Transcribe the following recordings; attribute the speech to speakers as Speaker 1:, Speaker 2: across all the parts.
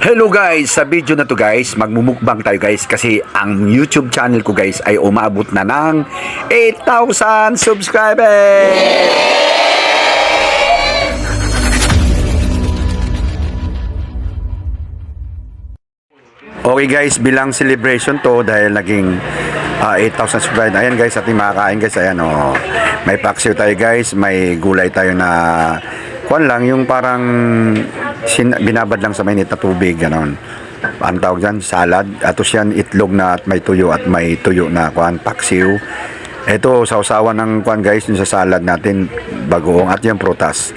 Speaker 1: Hello guys! Sa video na to guys, magmumukbang tayo guys kasi ang YouTube channel ko guys ay umabot na ng 8,000 subscribers! Okay guys, bilang celebration to dahil naging ah, 8,000 subscribers. Ayan guys, ating makakain guys. Ayan oh. May paksiw tayo guys, may gulay tayo na kuan lang yung parang sin- binabad lang sa mainit na tubig ganon. Ang tawag dyan, salad. Atos yan, itlog na at may tuyo at may tuyo na kuan, paksiw. Ito, sausawan ng kuan guys, yung sa salad natin, bagoong at yung prutas.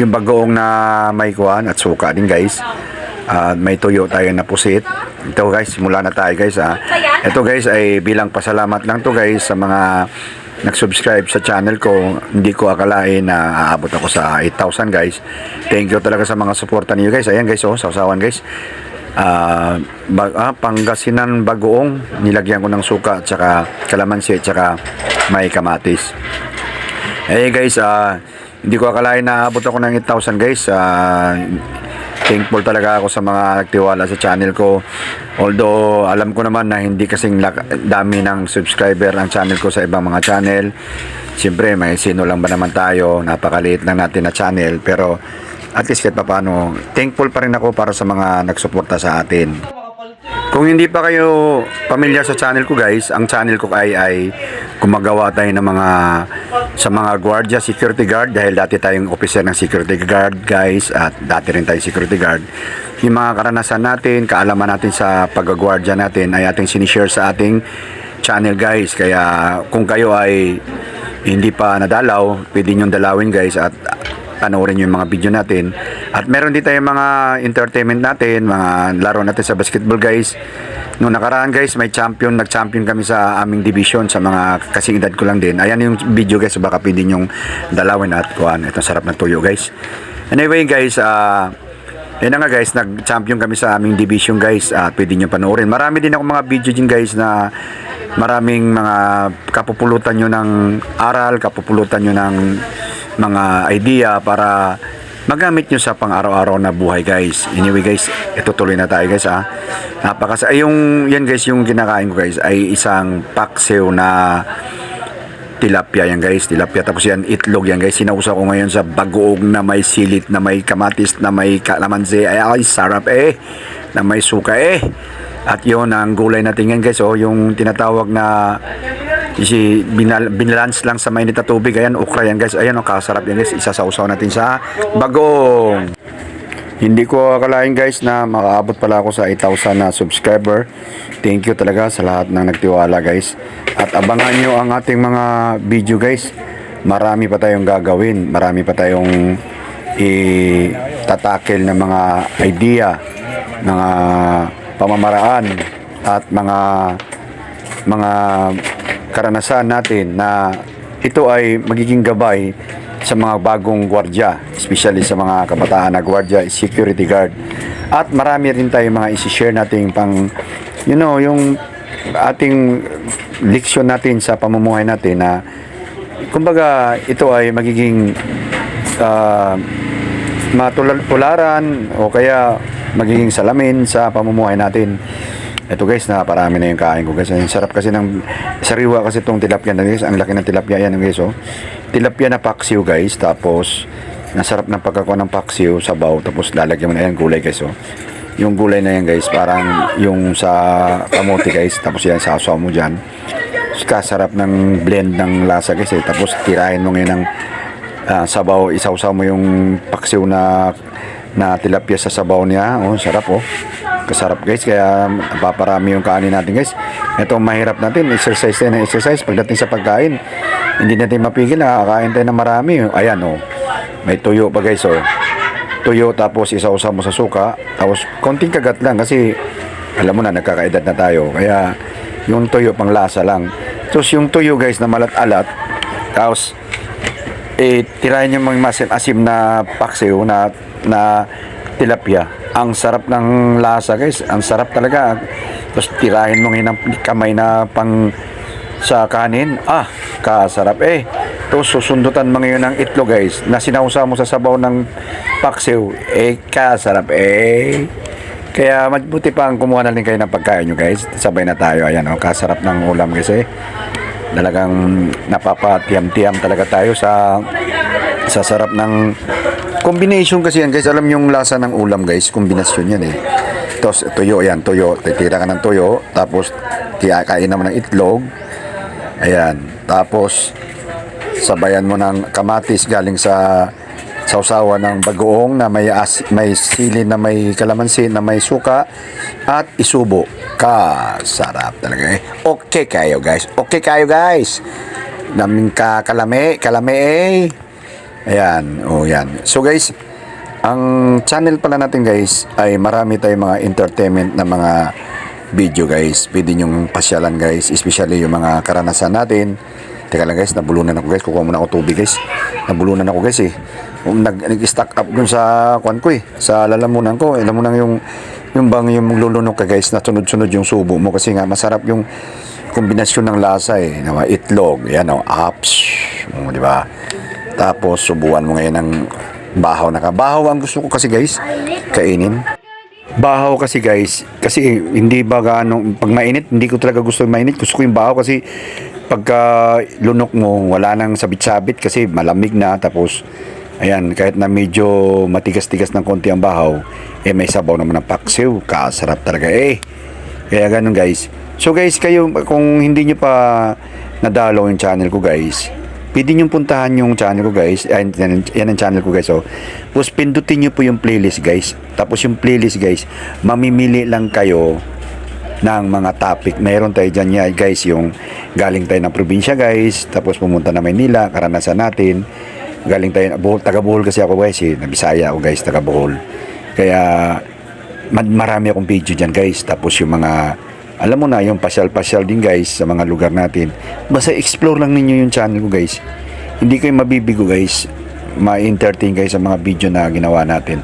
Speaker 1: Yung bagoong na may kuan at suka din guys. Ah, may tuyo tayo na pusit. Ito guys, simula na tayo guys ah. Ito guys ay bilang pasalamat lang to guys sa mga nag-subscribe sa channel ko. Hindi ko akalain na aabot ako sa 8,000 guys. Thank you talaga sa mga suporta niyo guys. Ayan guys oh, sausawan guys. Ah, bag, ah, Pangasinan bagoong nilagyan ko ng suka at saka kalamansi at saka may kamatis. Eh guys, ah hindi ko akalain na abot ako ng 8,000 guys. Ah, thankful talaga ako sa mga nagtiwala sa channel ko. Although alam ko naman na hindi kasing dami ng subscriber ang channel ko sa ibang mga channel. Siyempre may sino lang ba naman tayo, napakaliit lang natin na channel pero at least kahit paano, thankful pa rin ako para sa mga nagsuporta sa atin. Kung hindi pa kayo pamilyar sa channel ko guys, ang channel ko ay ay gumagawa tayo ng mga sa mga gwardiya, security guard dahil dati tayong officer ng security guard guys at dati rin tayong security guard. Yung mga karanasan natin, kaalaman natin sa paggagwardya natin ay ating sinishare sa ating channel guys. Kaya kung kayo ay hindi pa nadalaw, pwede nyo dalawin guys at panoorin yung mga video natin. At meron din tayong mga entertainment natin, mga laro natin sa basketball guys. Noong nakaraan guys, may champion, nag-champion kami sa aming division sa mga kasing edad ko lang din. Ayan yung video guys, baka pwede nyong dalawin at kuhan. Ito sarap ng tuyo guys. Anyway guys, ah... Yan na nga guys, nag-champion kami sa aming division guys at pwede nyo panoorin. Marami din ako mga video din guys na maraming mga kapupulutan nyo ng aral, kapupulutan nyo ng mga idea para magamit nyo sa pang-araw-araw na buhay guys. Anyway guys, ito tuloy na tayo guys ah. Napakas ay yung yan guys yung kinakain ko guys ay isang paksiw na tilapia yan guys, tilapia tapos yan itlog yan guys, sinausa ko ngayon sa bagoong na may silit, na may kamatis, na may kalamansi, ay, ay sarap eh, na may suka eh. At yun ang gulay natin yan guys, oh, yung tinatawag na si binal, binalance lang sa mainit na tubig, ayan, okra yan guys, ayan, oh, kasarap yan guys, isasausaw natin sa bagong. Hindi ko akalain guys na makaabot pala ako sa 8,000 na subscriber. Thank you talaga sa lahat ng nagtiwala guys. At abangan nyo ang ating mga video guys. Marami pa tayong gagawin. Marami pa tayong itatakel na mga idea, mga pamamaraan at mga mga karanasan natin na ito ay magiging gabay sa mga bagong gwardya, especially sa mga kabataan na gwardya, security guard. At marami rin tayo mga isi-share natin pang, you know, yung ating leksyon natin sa pamumuhay natin na kumbaga ito ay magiging ah, matularan o kaya magiging salamin sa pamumuhay natin. Ito guys, na parami na yung kain ko guys. Ang sarap kasi ng sariwa kasi itong tilapia na guys. Ang laki ng tilapia yan guys oh. Tilapia na paksiw guys. Tapos, nasarap ng pagkakuha ng paksiw sa baw. Tapos lalagyan mo na yan gulay guys oh. Yung gulay na yan guys, parang yung sa kamote guys. Tapos yan, sasaw mo dyan. Kasarap ng blend ng lasa guys eh. Tapos tirahin mo ngayon ng ah, sabaw. Isawsaw mo yung paksiw na na tilapia sa sabaw niya. Oh, sarap oh. Kasarap guys, kaya paparami yung kanin natin guys. Ito mahirap natin, exercise ng exercise pagdating sa pagkain. Hindi natin mapigil, nakakain tayo ng marami. Ayan oh, may tuyo pa guys oh. Tuyo tapos isausaw mo sa suka, tapos konting kagat lang kasi alam mo na nagkakaedad na tayo. Kaya yung tuyo pang lasa lang. Tapos yung tuyo guys na malat-alat, tapos eh, tirahin yung mga asim na paksiw na, na tilapia. Ang sarap ng lasa guys. Ang sarap talaga. Tapos tirahin mo ng kamay na pang sa kanin. Ah, kasarap eh. Tapos susundutan mo ngayon ng itlog guys na sinausa mo sa sabaw ng paksiw. Eh, kasarap eh. Kaya mabuti pa ang kumuha na rin kayo ng pagkain nyo guys. Sabay na tayo. Ayan o, kasarap ng ulam kasi. Talagang napapatiyam-tiyam talaga tayo sa sa sarap ng combination kasi yan guys. Alam yung lasa ng ulam guys, kombinasyon yan eh. Tapos tuyo yan, tuyo. Titira ka ng tuyo. Tapos kain naman ng itlog. Ayan. Tapos sabayan mo ng kamatis galing sa sausawa ng bagoong na may as, may sili na may kalamansi na may suka at isubo. Ka sarap talaga eh. Okay kayo guys. Okay kayo guys. Naming ka kalame, kalame eh. Ayan, oh yan. So guys, ang channel pala natin guys ay marami tayong mga entertainment na mga video guys. Pwede nyong pasyalan guys, especially yung mga karanasan natin. Teka lang guys, nabulunan ako guys. Kukuha muna ako tubig guys. Nabulunan ako guys eh. Um, Nag, nag-stack up dun sa kwan ko eh. Sa lalamunan ko. Eh, Lalamunan yung yung bang yung lulunok ka guys na sunod-sunod yung subo mo kasi nga masarap yung kombinasyon ng lasa eh. Itlog, yan o, apps. Oh, di ba? Tapos subuan mo ngayon ng bahaw na ka. Bahaw ang gusto ko kasi guys, kainin. Bahaw kasi guys, kasi hindi ba gaano, pag mainit, hindi ko talaga gusto yung mainit. Gusto ko yung bahaw kasi pagka lunok mo, wala nang sabit-sabit kasi malamig na. Tapos, ayan, kahit na medyo matigas-tigas ng konti ang bahaw, eh may sabaw naman ng paksiw. Kasarap talaga eh. Kaya ganun guys. So guys, kayo kung hindi nyo pa nadalaw yung channel ko guys, pwede nyo puntahan yung channel ko guys. Yan, yan, ang channel ko guys. Oh. Tapos pindutin nyo po yung playlist guys. Tapos yung playlist guys, mamimili lang kayo ng mga topic. Mayroon tayo dyan yan, guys, yung galing tayo ng probinsya guys, tapos pumunta na Maynila, karanasan natin. Galing tayo, Bohol, taga Bohol kasi ako guys, eh. Nabisaya ako guys, taga Bohol. Kaya marami akong video dyan guys. Tapos yung mga, alam mo na, yung pasyal-pasyal din guys sa mga lugar natin. Basta explore lang ninyo yung channel ko guys. Hindi kayo mabibigo guys. Ma-entertain kayo sa mga video na ginawa natin.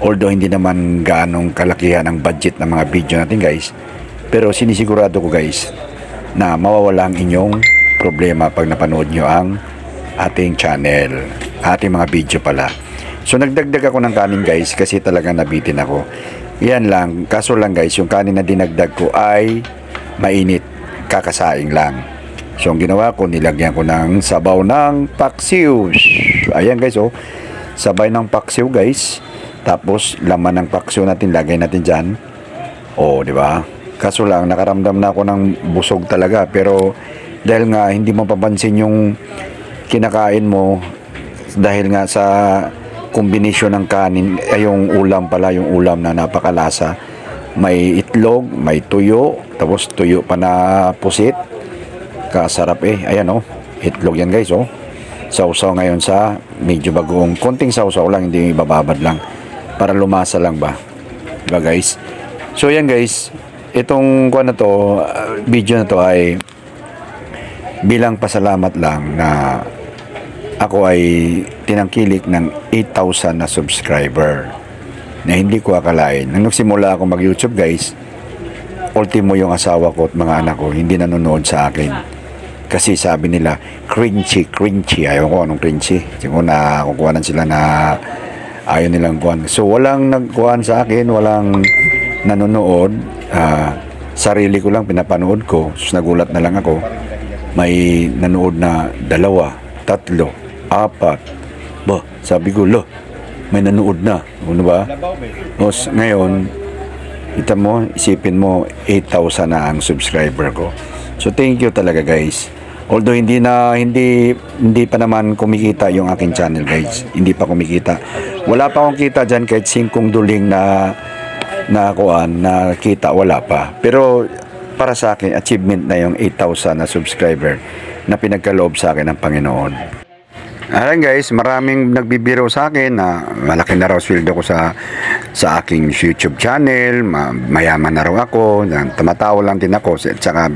Speaker 1: Although hindi naman gaanong kalakihan ang budget ng mga video natin guys. Pero sinisigurado ko guys na mawawala ang inyong problema pag napanood nyo ang ating channel. Ating mga video pala. So nagdagdag ako ng kanin guys kasi talaga nabitin ako. Yan lang. Kaso lang guys, yung kanin na dinagdag ko ay mainit. Kakasaing lang. So ang ginawa ko, nilagyan ko ng sabaw ng paksiw. Ayan guys oh. Sabay ng paksiw guys. Tapos laman ng paksiw natin, lagay natin dyan. Oh, di ba? Kaso lang, nakaramdam na ako ng busog talaga. Pero dahil nga hindi mo papansin yung kinakain mo dahil nga sa kombinasyon ng kanin, ay yung ulam pala, yung ulam na napakalasa. May itlog, may tuyo, tapos tuyo pa na pusit. Kasarap eh. Ayan oh, itlog yan guys oh. Sausaw ngayon sa medyo bagoong. Konting sausaw lang, hindi bababad lang. Para lumasa lang ba. Diba guys? So yan guys, itong kuha na to, uh, video na to ay bilang pasalamat lang na ako ay tinangkilik ng 8,000 na subscriber na hindi ko akalain. Nang nagsimula ako mag YouTube guys, ultimo yung asawa ko at mga anak ko hindi nanonood sa akin. Kasi sabi nila, cringy, cringy. Ayaw ko anong cringy. Siguro na kukuhanan sila na ayaw nilang kuhan. So walang nagkuhan sa akin, walang nanonood. Ah, sarili ko lang pinapanood ko. So nagulat na lang ako. May nanood na dalawa, tatlo, apat. Ba, sabi ko, lo, may nanood na. Ano ba? O, ngayon, kita mo, isipin mo, 8,000 na ang subscriber ko. So, thank you talaga, guys. Although hindi na hindi hindi pa naman kumikita yung aking channel guys. Hindi pa kumikita. Wala pa akong kita diyan kahit singkong duling na na kuan na kita wala pa. Pero para sa akin achievement na yung 8,000 na subscriber na pinagkaloob sa akin ng Panginoon. Ayan guys, maraming nagbibiro sa akin na malaki na raw sweldo ko sa sa aking YouTube channel, ma- mayaman na raw ako, tumatawa lang din ako, at saka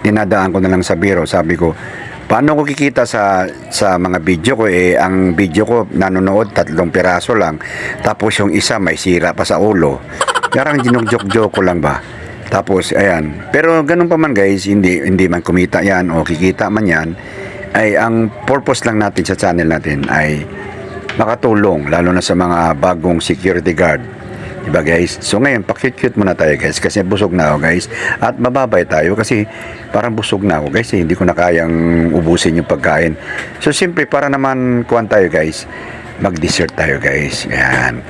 Speaker 1: dinadaan ko na lang sa biro, sabi ko, paano ko kikita sa sa mga video ko? Eh ang video ko nanonood tatlong piraso lang. Tapos yung isa may sira pa sa ulo. Parang ginugjoke-joke ko lang ba? Tapos ayan. Pero ganun pa man guys hindi hindi man kumita yan o kikita man yan ay ang purpose lang natin sa channel natin ay makatulong lalo na sa mga bagong security guard Diba guys? So ngayon, pakit-cute muna tayo guys kasi busog na ako guys. At mababay tayo kasi parang busog na ako guys. eh. Hindi ko na kayang ubusin yung pagkain. So siyempre para naman kuhan tayo guys. Mag-dessert tayo guys. Ayan.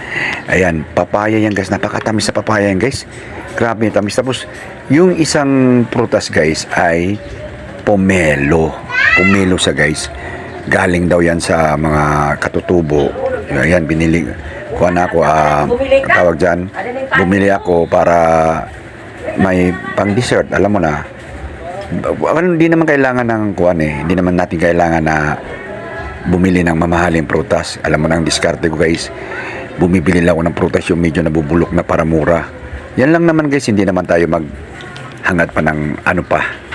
Speaker 1: Ayan, papaya yan guys. Napakatamis sa papaya yan guys. Grabe tamis. Tapos yung isang prutas guys ay pomelo. Pomelo sa guys. Galing daw yan sa mga katutubo. Ayan, binili. Kuha na ako, ang tawag dyan. Bumili ako para may pang dessert. Alam mo na. Hindi naman kailangan ng kuhan eh. Hindi naman natin kailangan na bumili ng mamahaling prutas. Alam mo na ang diskarte ko guys. Bumibili lang ako ng prutas yung medyo nabubulok na para mura. Yan lang naman guys, hindi naman tayo mag hangad pa ng ano pa